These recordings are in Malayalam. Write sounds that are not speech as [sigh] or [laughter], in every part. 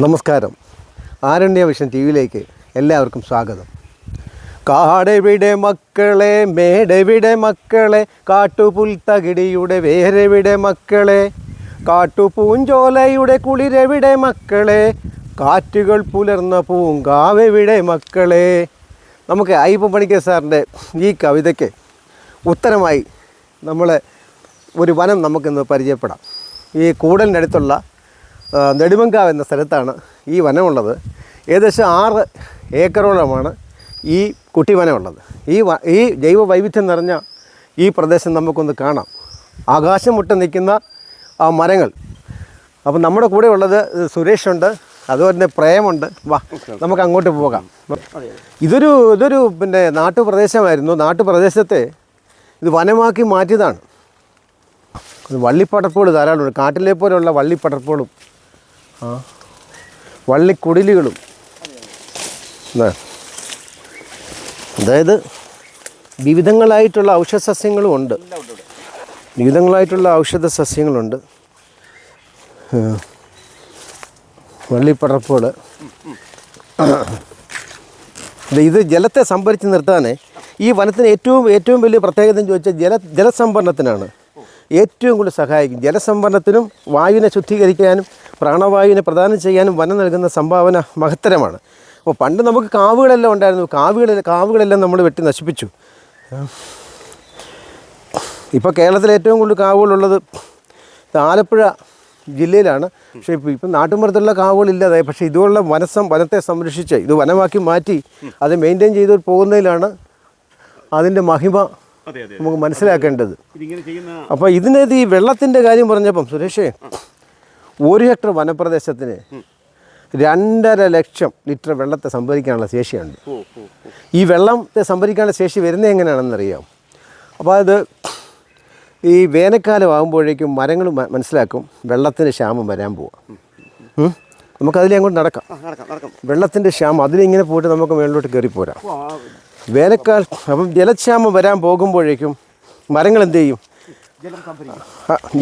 നമസ്കാരം. ആരണ്യ വിഷൻ ടി വിയിലേക്ക് എല്ലാവർക്കും സ്വാഗതം. കാടെവിടെ മക്കളെ മേടെവിടെ മക്കളെ കാട്ടുപുൽത്തകിടിയുടെ വേരെവിടെ മക്കളെ കാട്ടുപൂഞ്ചോലയുടെ കുളിരെവിടെ മക്കളെ കാറ്റുകൾ പുലർന്ന പൂങ്കാവെവിടെ മക്കളെ. നമുക്ക് അയ്യപ്പ പണിക്കർ സാറിന്റെ ഈ കവിതയ്ക്ക് ഉത്തരമായി നമ്മൾ ഒരു വനം നമുക്കിന്ന് പരിചയപ്പെടാം. ഈ കൂടലിനടുത്തുള്ള നെടുമങ്കാവ് എന്ന സ്ഥലത്താണ് ഈ വനമുള്ളത്. ഏകദേശം ആറ് ഏക്കറോളമാണ് ഈ കുട്ടിവനമുള്ളത് ഈ വ ഈ ജൈവ വൈവിധ്യം നിറഞ്ഞ ഈ പ്രദേശം നമുക്കൊന്ന് കാണാം. ആകാശം മുട്ട നിൽക്കുന്ന ആ മരങ്ങൾ. അപ്പം നമ്മുടെ കൂടെ ഉള്ളത് സുരേഷുണ്ട് അതുപോലെ തന്നെ പ്രേമുണ്ട്. വാ നമുക്ക് അങ്ങോട്ട് പോകാം. ഇതൊരു ഇതൊരു പിന്നെ നാട്ടുപ്രദേശമായിരുന്നു. നാട്ടുപ്രദേശത്തെ ഇത് വനമാക്കി മാറ്റിയതാണ്. വള്ളിപ്പടർപ്പുകൾ ധാരാളമുണ്ട്. കാട്ടിലെ പോലെയുള്ള വള്ളിപ്പടർപ്പുകളും ആ. വള്ളിക്കുടിലുകളും. അതായത് വിവിധങ്ങളായിട്ടുള്ള ഔഷധ സസ്യങ്ങളും ഉണ്ട്. വിവിധങ്ങളായിട്ടുള്ള ഔഷധ സസ്യങ്ങളുണ്ട്. വള്ളിപ്പടർപ്പുകൾ ഇത് ജലത്തെ സംഭരിച്ച് നിർത്താനേ ഈ വനത്തിന് ഏറ്റവും ഏറ്റവും വലിയ പ്രത്യേകത എന്ന് ചോദിച്ചാൽ ജല ജലസംഭരണത്തിനാണ്. ഏറ്റവും കൂടുതൽ സഹായിക്കും. ജലസംഭരണത്തിനും വായുവിനെ ശുദ്ധീകരിക്കാനും പ്രാണവായുവിനെ പ്രദാനം ചെയ്യാനും വനം നൽകുന്ന സംഭാവന മഹത്തരമാണ്. അപ്പോൾ പണ്ട് നമുക്ക് കാവുകളെല്ലാം ഉണ്ടായിരുന്നു. കാവുകളിൽ കാവുകളെല്ലാം നമ്മൾ വെട്ടി നശിപ്പിച്ചു. ഇപ്പോൾ കേരളത്തിൽ ഏറ്റവും കൂടുതൽ കാവുകളുള്ളത് ആലപ്പുഴ ജില്ലയിലാണ്. പക്ഷേ ഇപ്പോൾ ഇപ്പം നാട്ടുമ്പുറത്തുള്ള കാവുകളില്ലാതായി പക്ഷേ ഇതുപോലുള്ള വനസം വനത്തെ സംരക്ഷിച്ച് ഇത് വനമാക്കി മാറ്റി അത് മെയിന്റെയിൻ ചെയ്ത് പോകുന്നതിലാണ് അതിന്റെ മഹിമ നമുക്ക് മനസ്സിലാക്കേണ്ടത്. അപ്പോൾ ഇതിനകത്ത് ഈ വെള്ളത്തിന്റെ കാര്യം പറഞ്ഞപ്പം സുരേഷേ ഒരു ഹെക്ടർ വനപ്രദേശത്തിന് രണ്ടര ലക്ഷം ലിറ്റർ വെള്ളത്തെ സംഭരിക്കാനുള്ള ശേഷിയുണ്ട്. ഈ വെള്ളത്തെ സംഭരിക്കാനുള്ള ശേഷി വരുന്നത് എങ്ങനെയാണെന്നറിയാം? അപ്പോൾ അത് ഈ വേനൽക്കാലം ആകുമ്പോഴേക്കും മരങ്ങൾ മനസ്സിലാക്കും വെള്ളത്തിന് ക്ഷാമം വരാൻ പോവാം? നമുക്കതിലെ അങ്ങോട്ട് നടക്കാം. വെള്ളത്തിന്റെ ക്ഷാമം അതിലിങ്ങനെ പോയിട്ട് നമുക്ക് മുകളിലോട്ട് കയറി പോരാം. വേനൽക്കാലം അപ്പം ജലക്ഷാമം വരാൻ പോകുമ്പോഴേക്കും മരങ്ങൾ എന്ത് ചെയ്യും?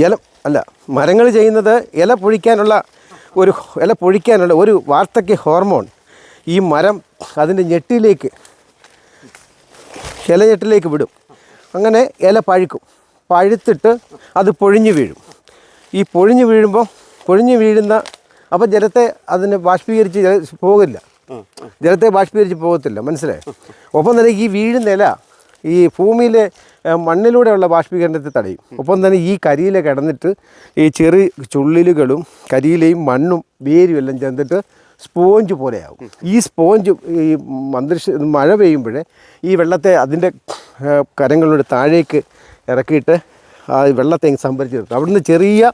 ജലം അല്ല മരങ്ങൾ ചെയ്യുന്നത് ഇല പൊഴിക്കാനുള്ള ഒരു ഇല പൊഴിക്കാനുള്ള ഒരു വാർദ്ധക്യ ഹോർമോൺ. ഈ മരം അതിന്റെ ഞെട്ടിലേക്ക് ഇല ഞെട്ടിലേക്ക് വിടും. അങ്ങനെ ഇല പഴുക്കും. പഴുത്തിട്ട് അത് പൊഴിഞ്ഞു വീഴും. ഈ പൊഴിഞ്ഞു വീഴുമ്പോൾ പൊഴിഞ്ഞു വീഴുന്ന അപ്പോൾ ജലത്തെ അതിന് ബാഷ്പീകരിച്ച് പോകില്ല. ജലത്തെ ബാഷ്പീകരിച്ച് പോകത്തില്ല മനസ്സിലായി? ഒപ്പം തന്നെ ഈ വീഴുന്ന ഇല ഈ ഭൂമിയിലെ മണ്ണിലൂടെയുള്ള ബാഷ്പീകരണത്തെ തടയും. ഒപ്പം തന്നെ ഈ കരിയില കിടന്നിട്ട് ഈ ചെറു ചുള്ളിലുകളും കരിയിലയും മണ്ണും വേരും എല്ലാം ചേർന്നിട്ട് സ്പോഞ്ച് പോലെയാവും. ഈ സ്പോഞ്ച് ഈ അന്തരീക്ഷ മഴ പെയ്യുമ്പോഴേ ഈ വെള്ളത്തെ അതിന്റെ കരങ്ങളുടെ താഴേക്ക് ഇറക്കിയിട്ട് ആ വെള്ളത്തെ സംഭരിച്ച് നിർത്തും. അവിടുന്ന് ചെറിയ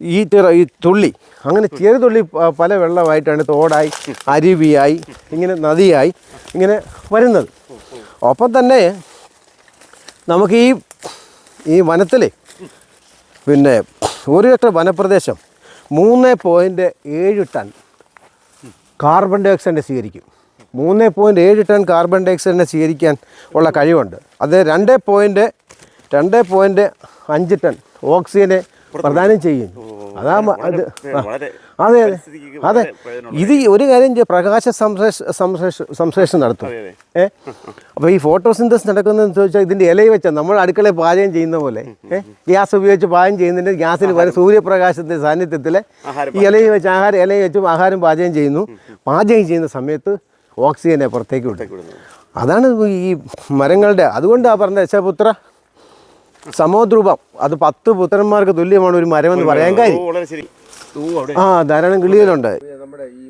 ഈ ഈ തുള്ളി അങ്ങനെ ചെറിയ തുള്ളി പല വെള്ളമായിട്ടാണ് തോടായി അരുവിയായി ഇങ്ങനെ നദിയായി ഇങ്ങനെ വരുന്നത്. ഒപ്പം തന്നെ നമുക്ക് ഈ ഈ വനത്തിലെ പിന്നെ ഒരു ഹെക്ടർ വനപ്രദേശം മൂന്ന് പോയിന്റ് ഏഴ് ടൺ കാർബൺ ഡൈ ഓക്സൈഡിനെ സ്വീകരിക്കും. മൂന്ന് പോയിന്റ് ഏഴ് ടൺ കാർബൺ ഡൈ ഓക്സൈഡിനെ സ്വീകരിക്കാൻ ഉള്ള കഴിവുണ്ട്. അത് രണ്ട് പോയിന്റ് രണ്ട് പോയിന്റ് അഞ്ച് ടൺ ഓക്സിജനെ പ്രദാനം ചെയ്യും. അതാ അത് അതെ അതെ. അതെ. ഇത് ഒരു കാര്യം പ്രകാശ സംശ്ലേഷ സംശ്ലേഷ സംശ്ലേഷണം നടത്തും. ഏ? അപ്പോൾ ഈ ഫോട്ടോസിന്തസ് നടക്കുന്നതെന്ന് ചോദിച്ചാൽ ഇതിന്റെ ഇലയിൽ വെച്ചാൽ നമ്മൾ അടുക്കളയിൽ പാചകം ചെയ്യുന്ന പോലെ ഗ്യാസ് ഉപയോഗിച്ച് പാചകം ചെയ്യുന്നതിന്റെ ഗ്യാസിൽ വരെ സൂര്യപ്രകാശത്തിന്റെ സാന്നിധ്യത്തിൽ ഈ ഇലയിൽ വെച്ച് ആഹാരം ഇലയിൽ വെച്ച് ആഹാരം പാചകം ചെയ്യുന്നു. പാചകം ചെയ്യുന്ന സമയത്ത് ഓക്സിജനെ പുറത്തേക്ക് വിടും അതാണ് ഈ മരങ്ങളുടെ അതുകൊണ്ടാണ് പറഞ്ഞത് ദശപുത്ര സമോദ്രൂപം. അത് പത്ത് പുത്രന്മാർക്ക് തുല്യമാണ് ഒരു മരമെന്ന് പറയാൻ കാര്യം. ആ ധാരാളം കിളികളുണ്ട്. നമ്മുടെ ഈ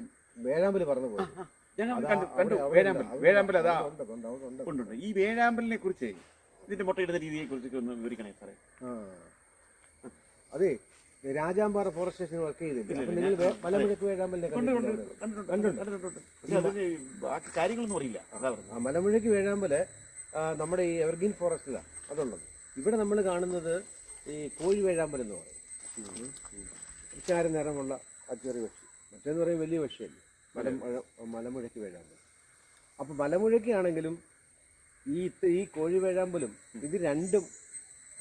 വേഴാമ്പൽ പറഞ്ഞു പോയി. ഞങ്ങൾ കണ്ടു കണ്ടു. വേഴാമ്പൽ വേഴാമ്പൽ അതാ കൊണ്ടുണ്ട് ഈ വേഴാമ്പലിനെ കുറിച്ച് ഇതിന്റെ മുട്ടയിടുന്ന രീതിയെ കുറിച്ചൊക്കെ ഒന്ന് വിവരിക്കണേ സാറേ. അതെ രാജാമ്പാറ ഫോറസ്റ്റ് സ്റ്റേഷൻ വർക്ക് ചെയ്തില്ല നിങ്ങൾ മലമുഴക്ക് വേഴാമ്പലിനെ കണ്ടിട്ടുണ്ടോ? കാര്യങ്ങളൊന്നും അറിയില്ല. മലമുഴക്ക് വേഴാമ്പൽ നമ്മുടെ ഈ എവർഗ്രീൻ ഫോറസ്റ്റിലാണ് അതുള്ളത്. ഇവിടെ നമ്മൾ കാണുന്നത് ഈ കോഴി വേഴാമ്പൽ എന്ന് പറയും ചാര നിറമുള്ള ആ ചെറിയ പക്ഷി. മറ്റേന്ന് പറയും വലിയ പക്ഷിയല്ലേ? മലമുഴ മലമുഴക്ക് വേഴാമ്പൽ അപ്പോൾ മലമുഴക്കാണെങ്കിലും ഈ ഈ കോഴി വേഴാമ്പലും ഇത് രണ്ടും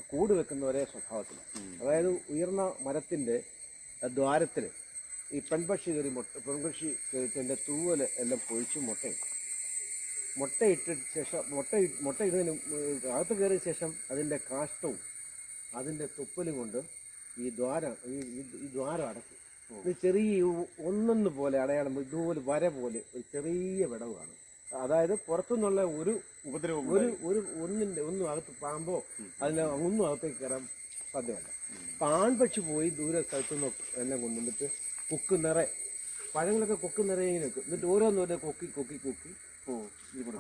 കൂട് വെക്കുന്ന ഒരേ സ്വഭാവത്തിലാണ് അതായത് ഉയർന്ന മരത്തിന്റെ ദ്വാരത്തിൽ ഈ പെൺപക്ഷി കയറി മുട്ട പെൺപക്ഷി കയറിന്റെ തൂവൽ എല്ലാം പൊഴിച്ച് മുട്ടയിട്ടു മുട്ടയിട്ട ശേഷം മുട്ട മുട്ട ഇടുന്നതിന് അകത്ത് കയറിയ ശേഷം അതിന്റെ കാഷ്ടവും അതിന്റെ തുപ്പലും കൊണ്ട് ഈ ദ്വാരം ഈ ദ്വാരം അടക്കും ഇത് ചെറിയ ഒന്നൊന്ന് പോലെ അടയാളം ഇതുപോലെ വര പോലെ ഒരു ചെറിയ വിടവാണ് അതായത് പുറത്തുനിന്നുള്ള ഒരു ഉപദ്രവം ഒരു ഒരു ഒന്നിന്റെ ഒന്നും അകത്ത് പാമ്പോ അതിന് ഒന്നും അകത്തേക്ക് കയറാൻ സാധ്യമല്ല. അപ്പം ആൺപക്ഷി പോയി ദൂരെ സ്ഥലത്തു നിന്ന് എല്ലാം കൊണ്ടുവന്നിട്ട് കൊക്ക് നിറയെ പഴങ്ങളൊക്കെ കൊക്ക് നിറയെ വെക്കും. എന്നിട്ട് ഓരോന്നോരോ കൊക്കി കൊക്കി കൊക്കി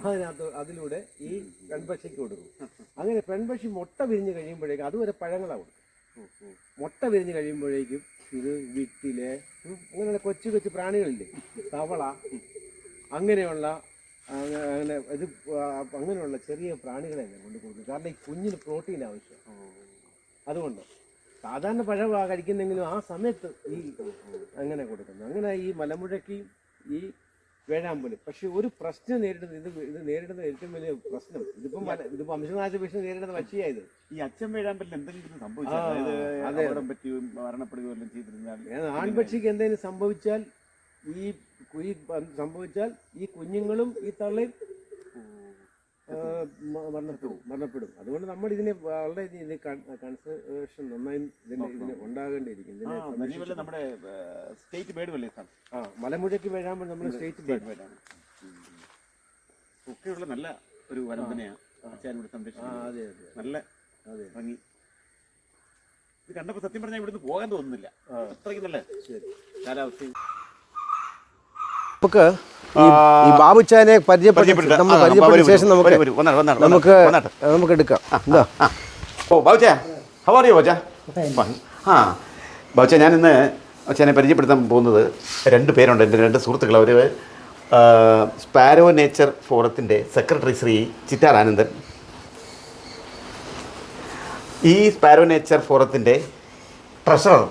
അതിനകത്ത് അതിലൂടെ ഈ പെൺപക്ഷിക്ക് കൊടുക്കും. അങ്ങനെ പെൺപക്ഷി മുട്ട വിരിഞ്ഞ് കഴിയുമ്പോഴേക്കും അതുവരെ പഴങ്ങളാണ് കൊടുക്കും. മുട്ട വിരിഞ്ഞ് കഴിയുമ്പോഴേക്കും ഇത് വിട്ടിൽ അങ്ങനെയുള്ള കൊച്ചു കൊച്ചു പ്രാണികളില്ലേ? തവള അങ്ങനെയുള്ള അങ്ങനെ ഇത് അങ്ങനെയുള്ള ചെറിയ പ്രാണികളെ ഞാൻ കൊണ്ട് കാരണം ഈ കുഞ്ഞിന് പ്രോട്ടീൻ ആവശ്യം. അതുകൊണ്ട് സാധാരണ പഴവ കഴിക്കുന്നെങ്കിലും ആ സമയത്ത് ഈ അങ്ങനെ കൊടുക്കുന്നു. അങ്ങനെ ഈ മലമുഴക്കി ഈ വേഴാമ്പൽ പക്ഷെ ഒരു പ്രശ്നം നേരിടുന്നത് ഇത് ഇത് നേരിടുന്ന ഏറ്റവും വലിയ പ്രശ്നം. ഇതിപ്പം മല- ഇതിപ്പോ വംശനാശ ഭീഷണി നേരിടുന്ന പക്ഷിയായത് ഈ അച്ഛൻ വീഴാമ്പലിൽ എന്തെങ്കിലും സംഭവിച്ചാൽ ആ, അതെ. അപകടം പറ്റുകയും മരണപ്പെടുകയോ എല്ലാം ചെയ്തിരുന്നാൽ ഏത് ആൺപക്ഷിക്ക് എന്തെങ്കിലും സംഭവിച്ചാൽ ഈ ഈ പ- സംഭവിച്ചാൽ ഈ കുഞ്ഞുങ്ങളും ഈ തള്ളയും ആ, മ- മരണപ്പെടും മരണപ്പെടും. അതുകൊണ്ട് നമ്മൾ ഇതിനെ വളരെ കൺസേഷൻ കൺസർവേഷൻ നന്നായി ഇതിന് ഇതിന് ഉണ്ടാകേണ്ടിയിരിക്കും നമ്മുടെ സ്റ്റേറ്റ് ബേഡ് വല്ലേ സാർ? ആ മലമുഴയ്ക്ക് വീഴാമ്പോൾ നമ്മൾ സ്റ്റേറ്റ് ബേഡ് ബേർഡാണ് ഒക്കെയുള്ള നല്ല ഒരു വരം തന്നെയാണ് അതെ അതെ. നല്ല അതെ. ഭംഗി. ഇത് കണ്ടപ്പോൾ സത്യം പറഞ്ഞാൽ ഇവിടുന്ന് പോകാൻ തോന്നുന്നില്ല. അത്രയ്ക്ക് നല്ല ശരി. കാലാവസ്ഥയും നമുക്ക് ഈ- ബാബുച്ചാനെ പരിചയപ്പെട്ട് നമ്മൾ പരിചയപ്പെട്ട ശേഷം നമുക്ക് നമുക്ക് നമുക്ക് എടുക്കാം. എന്താ? ഓ ബാബുച്ച ഹൗ ആർ യു ബൗച്ച ആ ബൗച്ച ഞാൻ ഇന്ന് അച്ഛനെ പരിചയപ്പെടുത്താൻ പോകുന്നത് രണ്ട് പേരുണ്ട് എന്റെ രണ്ട് സുഹൃത്തുക്കൾ. അവർ സ്പാരോ നേച്ചർ ഫോറത്തിന്റെ സെക്രട്ടറി ശ്രീ ചിറ്റാർ ആനന്ദൻ. ഈ സ്പാരോ നേച്ചർ ഫോറത്തിന്റെ ട്രഷറർ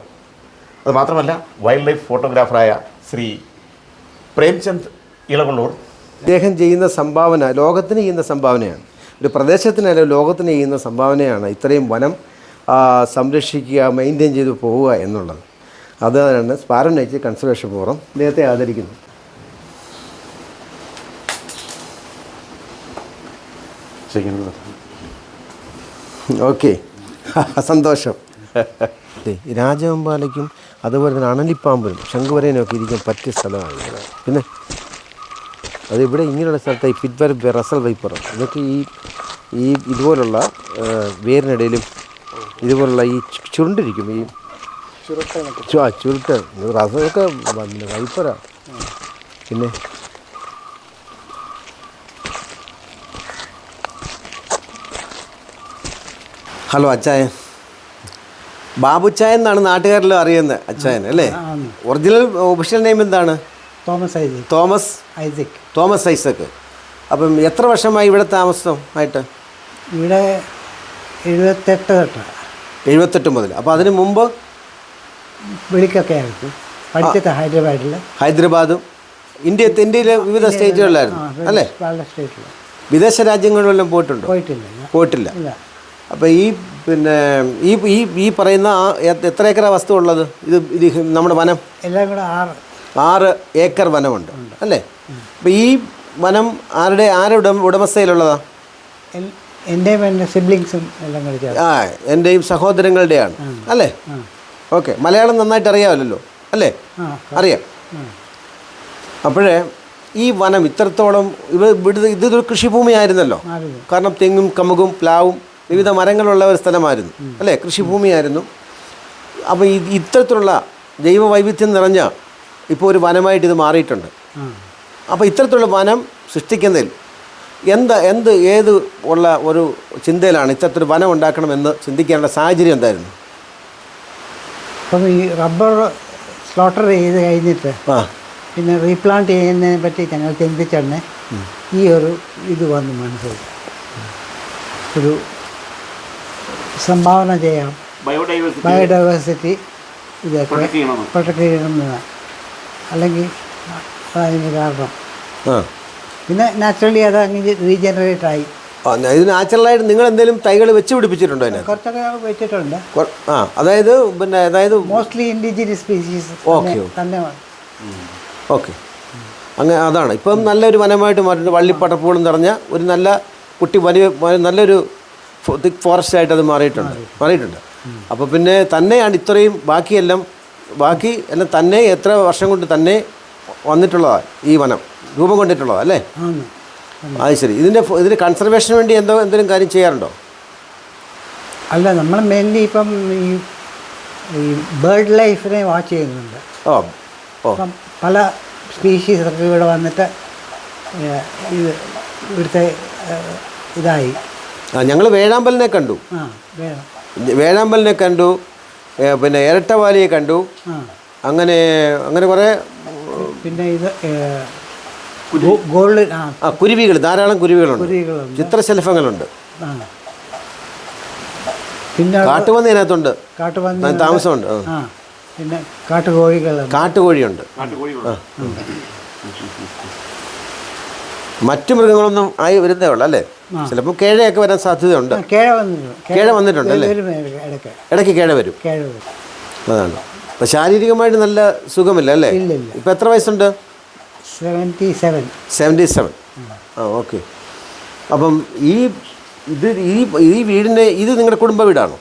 അത് മാത്രമല്ല വൈൽഡ് ലൈഫ് ഫോട്ടോഗ്രാഫറായ ശ്രീ പ്രേംചന്ദ് ഇളകൊള്ളൂർ അദ്ദേഹം ചെയ്യുന്ന സംഭാവന ലോകത്തിന് ചെയ്യുന്ന സംഭാവനയാണ്. ഒരു പ്രദേശത്തിനല്ല ലോകത്തിന് ചെയ്യുന്ന സംഭാവനയാണ് ഇത്രയും വനം സംരക്ഷിക്കുക മെയിന്റെയിൻ ചെയ്ത് പോവുക എന്നുള്ളത്. അതാണ് സ്പാരോ നേച്ചർ കൺസർവേഷൻ ഫോറം അദ്ദേഹത്തെ ആദരിക്കുന്നു ഓക്കെ [laughs] സന്തോഷം. [laughs] രാജവെമ്പാലയ്ക്കും അതുപോലെ തന്നെ അണലിപ്പാമ്പിനും ശംഖുവരേനൊക്കെ ഒക്കെ ഇരിക്കാൻ പറ്റിയ സ്ഥലമാണ് ഇവിടെ. പിന്നെ അത് ഇവിടെ ഇങ്ങനെയുള്ള സ്ഥലത്ത് ഈ പിറ്റ്വർ റസൽ വൈപ്പർ ഇതൊക്കെ ഈ ഈ ഇതുപോലുള്ള വേരിനിടയിലും ഇതുപോലുള്ള ഈ ചു- ചുരുണ്ടിരിക്കും. ഈ ചുരുട്ട ആ ചുരുട്ട്. റസലൊക്കെ വൈപ്പറാണ് പിന്നെ ഹലോ അച്ചായൻ ബാബുച്ചായൻ എന്നാണ് നാട്ടുകാരെല്ലാം അറിയുന്നത് അച്ചായൻ അല്ലേ? ഒറിജിനൽ ഒഫീഷ്യൽ നെയിം എന്താണ്? തോമസ് ഐസക്. തോമസ് ഐസക്. തോമസ് ഐസക്. അപ്പം എത്ര വർഷമായി ഇവിടെ താമസം ആയിട്ട് ഇവിടെ എഴുപത്തെട്ട് തൊട്ട്. എഴുപത്തെട്ട് മുതൽ. അപ്പോൾ അതിന് മുമ്പ്? വിളിക്കൊക്കെ ആയിരുന്നു. പഠിച്ചത് ഹൈദരാബാദിൽ ഹൈദരാബാദും ഇന്ത്യ ഇന്ത്യയിലെ വിവിധ സ്റ്റേറ്റുകളിലായിരുന്നു അല്ലേ? വിദേശ രാജ്യങ്ങളിലെല്ലാം പോയിട്ടുണ്ടോ? പോയിട്ടില്ല പോയിട്ടില്ല. അപ്പോൾ ഈ പിന്നെ ഈ ഈ ഈ പറയുന്ന ആ എത്ര ഏക്കർ വസ്തു ഉള്ളത്? ഇത് ഇത് നമ്മുടെ വനം? എല്ലാം കൂടെ ആറ്. ആറ് ഏക്കർ വനമുണ്ട് അല്ലേ? അപ്പോൾ ഈ വനം ആരുടെ ആരുടെ ഉടമ ഉടമസ്ഥയിലുള്ളതാ? എന്റെ സിബ്ലിങ്സും എല്ലാം ആ എന്റെയും സഹോദരങ്ങളുടെയാണ് അല്ലേ? ഓക്കെ മലയാളം നന്നായിട്ട് അറിയാമല്ലോ അല്ലേ? അറിയാം. അപ്പോഴേ ഈ വനം ഇത്രത്തോളം ഇവ ഇവിടുത്തെ ഇതൊരു കൃഷിഭൂമിയായിരുന്നല്ലോ. ആയിരുന്നല്ലോ കാരണം തെങ്ങും കമുകും പ്ലാവും വിവിധ മരങ്ങളുള്ള ഒരു സ്ഥലമായിരുന്നു. അല്ലേ? കൃഷിഭൂമിയായിരുന്നു. അപ്പോൾ ഇത്തരത്തിലുള്ള ജൈവ വൈവിധ്യം നിറഞ്ഞ ഇപ്പോൾ ഒരു വനമായിട്ട് ഇത് മാറിയിട്ടുണ്ട്. അപ്പോൾ ഇത്തരത്തിലുള്ള വനം സൃഷ്ടിക്കുന്നതിൽ എന്ത് എന്ത് ഏത് ഉള്ള ഒരു ചിന്തയിലാണ് ഇത്തരത്തിലൊരു വനം ഉണ്ടാക്കണമെന്ന് ചിന്തിക്കാനുള്ള സാഹചര്യം എന്തായിരുന്നു? അപ്പം ഈ റബ്ബർ സ്ലോട്ടർ ചെയ്ത് കഴിഞ്ഞിട്ട് ആ. പിന്നെ റീപ്ലാന്റ് ചെയ്യുന്നതിനെ പറ്റി ഞങ്ങൾ ചിന്തിച്ചാണ് ഈ ഒരു ഇത് വന്നു മനസ്സിൽ ഒരു സംഭാവന ചെയ്യാം. ബയോഡൈവേഴ്സിറ്റി ബയോഡൈവേഴ്സിറ്റി ഇതൊക്കെ പ്രൊട്ടക്ട് ചെയ്യണമെന്ന് പ്രൊട്ടക്ട് ചെയ്യണമെന്ന് അല്ലെങ്കിൽ അതിന് കാരണം. ആ. പിന്നെ നാച്ചുറലി അത് അങ്ങ് റീജനറേറ്റ് ആയി. ആ, ഇത് നാച്ചുറലായിട്ട് നിങ്ങൾ എന്തെങ്കിലും തൈകൾ വെച്ച് പിടിപ്പിച്ചിട്ടുണ്ടോ അതിന് കുറച്ചൊക്കെ വെച്ചിട്ടുണ്ട്. ആ അതായത് പിന്നെ അതായത് മോസ്റ്റ്ലി ഇൻഡിജിനസ് സ്പീഷീസ് ഓക്കെ, തന്നെ ഓക്കെ. അങ്ങനെ അതാണ്. ഇപ്പം നല്ലൊരു വനമായിട്ട് മാറിയിട്ടുണ്ട് വള്ളിപ്പടർപ്പുകളും നിറഞ്ഞ ഒരു നല്ല കുട്ടി വലിയ നല്ലൊരു തിക് ഫോറസ്റ്റ് ആയിട്ട് അത് മാറിയിട്ടുണ്ട്. മാറിയിട്ടുണ്ട്. അപ്പോൾ പിന്നെ തന്നെയാണ് ഇത്രയും ബാക്കിയെല്ലാം ബാക്കി എല്ലാം തന്നെ എത്ര വർഷം കൊണ്ട് തന്നെ വന്നിട്ടുള്ളതാണ് ഈ വനം രൂപം കൊണ്ടിട്ടുള്ളതാണ് അല്ലേ? അത് ശരി. ഇതിന്റെ ഇതിന് ഇതിന്റെ കൺസർവേഷന് വേണ്ടി എന്തോ എന്തെങ്കിലും കാര്യം ചെയ്യാറുണ്ടോ? അല്ല നമ്മൾ മെയിൻലി ഇപ്പം ഈ ഈ ബേർഡ് ലൈഫിനെ വാച്ച് ചെയ്യുന്നുണ്ട്. ഓ ഓ. പല സ്പീഷീസ് ഒക്കെ ഇവിടെ വന്നിട്ട് ഇത് ഇവിടുത്തെ ഇതായി. ഞങ്ങൾ വേഴാമ്പലിനെ കണ്ടു. വേഴാമ്പലിനെ കണ്ടു. പിന്നെ ഇരട്ടവാലിയെ കണ്ടു. അങ്ങനെ അങ്ങനെ കുറേ പിന്നെ ഇത് ഗോൾഡ് ആ. കുരുവികൾ ധാരാളം കുരുവികളുണ്ട്. ചിത്രശലഭങ്ങളുണ്ട്. പിന്നെ കാട്ടുപന്നി അതിനകത്തുണ്ട് കാട്ടുപന്നി താമസമുണ്ട്. പിന്നെ കാട്ടുകോഴികൾ കാട്ടുകോഴിയുണ്ട്. മറ്റു മൃഗങ്ങളൊന്നും ആയി വരുന്നേ ഉള്ളൂ അല്ലേ? ചിലപ്പോൾ കേഴയൊക്കെ വരാൻ സാധ്യതയുണ്ട്. കേഴ വന്നിട്ടുണ്ട് അല്ലേ? ഇടയ്ക്ക്. കേഴ വരും. അതാണ്. അപ്പൊ ശാരീരികമായിട്ട് നല്ല സുഖമില്ല അല്ലേ. ഇപ്പം എത്ര വയസ്സുണ്ട്? Seventy seven. Seventy seven. ആ ഓക്കെ. അപ്പം ഈ ഇത് ഈ ഈ വീടിന്റെ ഇത് നിങ്ങളുടെ കുടുംബ വീടാണോ?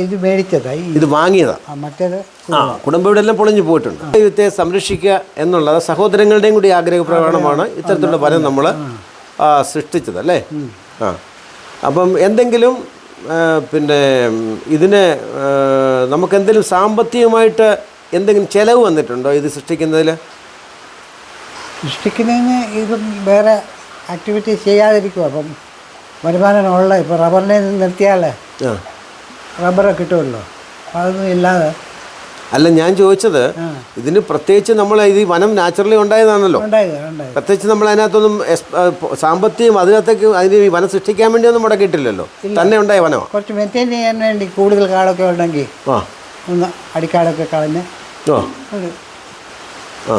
ഇത് മേടിച്ചതാ ഈ ഇത് വാങ്ങിയതാണ് മറ്റേത് ആ കുടുംബ വീടെല്ലാം പൊളിഞ്ഞു പോയിട്ടുണ്ട്. ദൈവത്തെ സംരക്ഷിക്കുക എന്നുള്ളത് സഹോദരങ്ങളുടെയും കൂടി ആഗ്രഹപ്രകടനമാണ്. ഇത്തരത്തിലുള്ള വനം നമ്മൾ സൃഷ്ടിച്ചത് അല്ലേ? ആ. അപ്പം എന്തെങ്കിലും പിന്നെ ഇതിന് ആ, നമുക്ക് എന്തെങ്കിലും സാമ്പത്തികമായിട്ട് എന്തെങ്കിലും ചിലവ് വന്നിട്ടുണ്ടോ ഇത് സൃഷ്ടിക്കുന്നതിൽ സൃഷ്ടിക്കുന്നതിന് ഇതും വേറെ ആക്ടിവിറ്റി ചെയ്യാതിരിക്കും അപ്പം വരുമാനമുള്ള ഇപ്പോൾ റബ്ബറിനെ നിർത്തിയാൽ റബ്ബർ കിട്ടുമല്ലോ അതൊന്നും ഇല്ലാതെ? അല്ല ഞാൻ ചോദിച്ചത്. ഇതിന് പ്രത്യേകിച്ച് നമ്മൾ ഇത് ഈ വനം നാച്ചുറലി ഉണ്ടായതാണല്ലോ. ഉണ്ടായത് ഉണ്ടായത്. പ്രത്യേകിച്ച് നമ്മൾ അതിനകത്തൊന്നും സാമ്പത്തികം അതിനകത്തേക്ക് അതിന് ഈ വനം സൃഷ്ടിക്കാൻ വേണ്ടിയൊന്നും മുടക്കിയിട്ടില്ലല്ലോ തന്നെ ഉണ്ടായ വനമാണ് കുറച്ച് മെയിന്റെയിൻ ചെയ്യാൻ വേണ്ടി കൂടുതൽ കാടൊക്കെ ഉണ്ടെങ്കിൽ ആ. ഒന്ന് അടിക്കാടൊക്കെ കളഞ്ഞ് ഓ. ആ.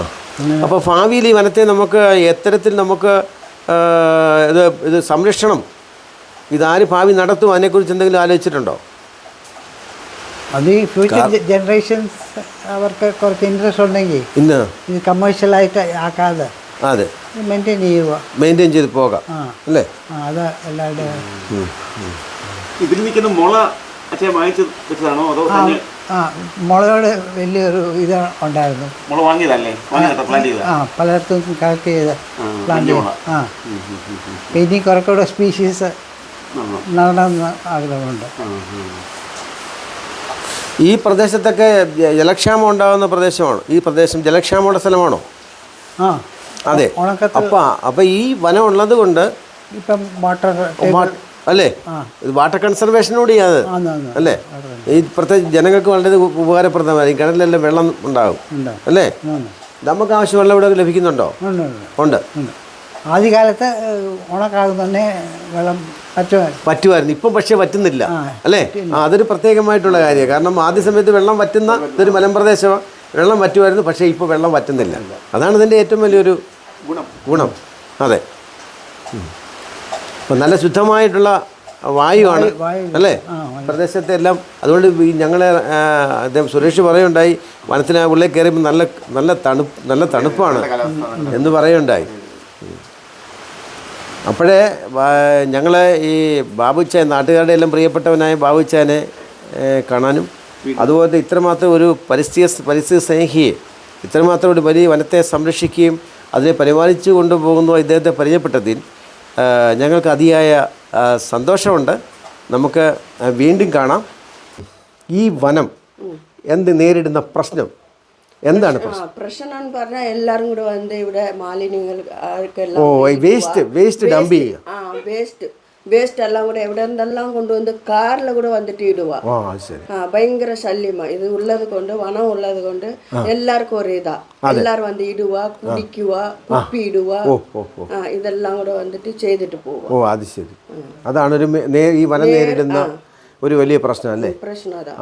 അപ്പോൾ ഭാവിയിൽ ഈ വനത്തെ നമുക്ക് എത്തരത്തിൽ നമുക്ക് ഇത് ഇത് സംരക്ഷണം. ഇതാര് ഭാവി നടത്തും? അതിനെക്കുറിച്ച് എന്തെങ്കിലും ആലോചിച്ചിട്ടുണ്ടോ? അത് ഈ ഫ്യൂച്ചർ ജനറേഷൻസ് അവർക്ക് കുറച്ച് ഇൻട്രസ്റ്റ് ഉണ്ടെങ്കിൽ ഇന്ന്? ഇത് കമേഴ്ഷ്യലായിട്ട് ആക്കാതെ അതെ. മെയിന്റെയിൻ ചെയ്യുക. മെയിന്റെയിൻ ചെയ്ത് പോകാം. അല്ലേ? ആ അത് എല്ലാവരുടെയും ഇതിൽ നിൽക്കുന്ന മുള അച്ഛൻ വാങ്ങിച്ച് വെച്ചതാണോ? അതോ ആ തന്നെ ആ മുളയോട് വലിയൊരു ഇത് ഉണ്ടായിരുന്നു. മുള വാങ്ങിയതല്ലേ? വാങ്ങിയതാ പ്ലാൻ ചെയ്ത ആ പലയിടത്തും കളക്ട് ചെയ്ത് വലിയ ചെയ്ത്. ആ. ഇനി കുറെ കൂടെ സ്പീഷീസ് നടണമെന്ന് ആഗ്രഹമുണ്ട്. ഈ പ്രദേശത്തൊക്കെ ജലക്ഷാമം ഉണ്ടാകുന്ന പ്രദേശമാണ്. ഈ പ്രദേശം ജലക്ഷാമമുള്ള സ്ഥലമാണോ? ആ. അതെ. അപ്പൊ അപ്പം ഈ വനം ഉള്ളത് കൊണ്ട് ഇപ്പം വാട്ടർ അല്ലേ? വാട്ടർ ആന്ന് ആന്ന് അല്ലേ? ഈ പ്രത്യേകിച്ച് ജനങ്ങൾക്ക് വളരെ ഉപ- ഉപകാരപ്രദമായിരിക്കും കിണറ്റിലെല്ലാം വെള്ളം ഉണ്ടാകും. അല്ലേ? നമുക്ക് ആവശ്യം വെള്ളം ഇവിടെ ലഭിക്കുന്നുണ്ടോ? ഉണ്ട്. ആദ്യകാലത്ത് ഉണക്കാലം തന്നെ വെള്ളം പറ്റുമായിരുന്നു. പറ്റുമായിരുന്നു. ഇപ്പം പക്ഷേ പറ്റുന്നില്ല. അല്ലേ? അതൊരു പ്രത്യേകമായിട്ടുള്ള കാര്യമാണ്. കാരണം ആദ്യ സമയത്ത് വെള്ളം പറ്റുന്ന ഇതൊരു മലമ്പ്രദേശമാണ് വെള്ളം പറ്റുമായിരുന്നു പക്ഷേ ഇപ്പോൾ വെള്ളം പറ്റുന്നില്ല അതാണ് ഇതിന്റെ ഏറ്റവും വലിയൊരു ഗുണം. ഗുണം. അതെ. അപ്പം നല്ല ശുദ്ധമായിട്ടുള്ള വായുവാണ്. വായു- വായു. അല്ലേ? പ്രദേശത്തെ എല്ലാം അതുകൊണ്ട് ഈ ഞങ്ങളെ അദ്ദേഹം സുരേഷ് പറയുണ്ടായി വനത്തിന് ഉള്ളിൽ കയറിയപ്പോൾ നല്ല നല്ല തണുപ്പ് നല്ല തണുപ്പാണ് എന്ന് പറയുണ്ടായി അപ്പോഴേ ഞങ്ങൾ ഈ ബാബുച്ച നാട്ടുകാരുടെ എല്ലാം പ്രിയപ്പെട്ടവനായ ബാബുച്ചാനെ കാണാനും അതുപോലെ ഇത്രമാത്രം ഒരു പരിസ്ഥിതി പരിസ്ഥിതി സ്നേഹിയെ ഇത്രമാത്രം ഒരു വലിയ വനത്തെ സംരക്ഷിക്കുകയും അതിനെ പരിപാലിച്ചു കൊണ്ടുപോകുന്നു ഇദ്ദേഹത്തെ പരിചയപ്പെട്ടതിൽ ഞങ്ങൾക്ക് അതിയായ സന്തോഷമുണ്ട്. നമുക്ക് വീണ്ടും കാണാം. ഈ വനം എന്ത് നേരിടുന്ന പ്രശ്നം? എന്താണ് പ്രശ്നം? പ്രശ്നം? പറഞ്ഞാൽ എല്ലാരും കൂടെ വന്ന് ഇവിടെ മാലിന്യങ്ങൾ ഓ വേസ്റ്റ് വേസ്റ്റ് ഡംപ് ചെയ്യുക ആ വേസ്റ്റ് വേസ്റ്റ് എല്ലാം കൂടെ എവിടെ നിന്നെല്ലാം കൊണ്ടുവന്ന് കാറിൽ കൂടെ വന്നിട്ട് ആ ഭയങ്കര ശല്യമാ. ഇത് ഉള്ളത് കൊണ്ട് വനം ഉള്ളത് കൊണ്ട് എല്ലാവർക്കും ഒരു ഇതാ. എല്ലാരും വന്ന് ഇടുക കുടിക്കുക കുപ്പി ഇടുക ഇതെല്ലാം കൂടെ വന്നിട്ട് ചെയ്തിട്ട് പോവുക ഓ അത് ശരി. അതാണ് ഒരു ഈ വനം നേരിടുന്ന ഒരു വലിയ പ്രശ്നം അല്ലേ? പ്രശ്നം അതാ.